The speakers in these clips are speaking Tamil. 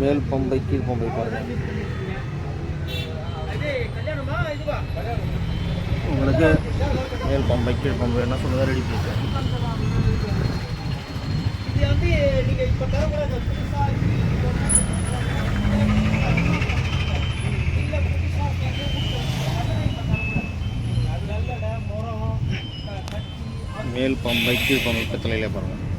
மேல் பம்பை கீழ் பம்பை பாருங்கள் உங்களுக்கு மேல் பம்பை கீழ் பம்பை என்ன சொல்லுங்க ரெடி பண்ணிட்டேன் மேல் பம்பை கீழ் பம்பை பித்தளையிலே பாருங்கள்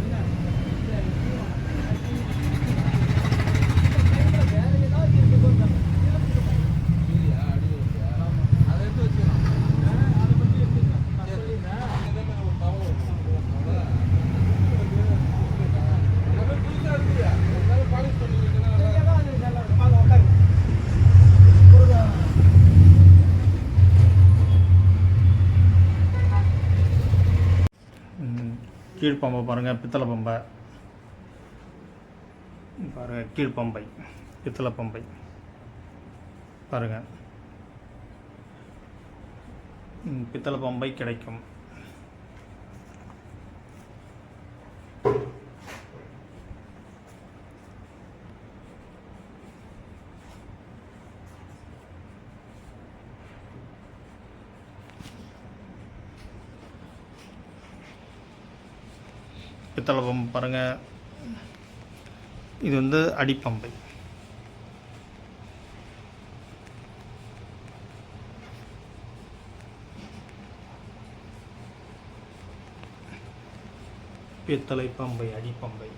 ம், பாருங்கள் பித்தளை பம்பை பாருங்கள் கீழ் பித்தளை பம்பை பாருங்கள் பித்தளை பம்பை கிடைக்கும். பித்தளை பம்பு பாருங்கள் இது வந்து அடிப்பம்பை. பித்தளை பம்பை அடிப்பம்பை.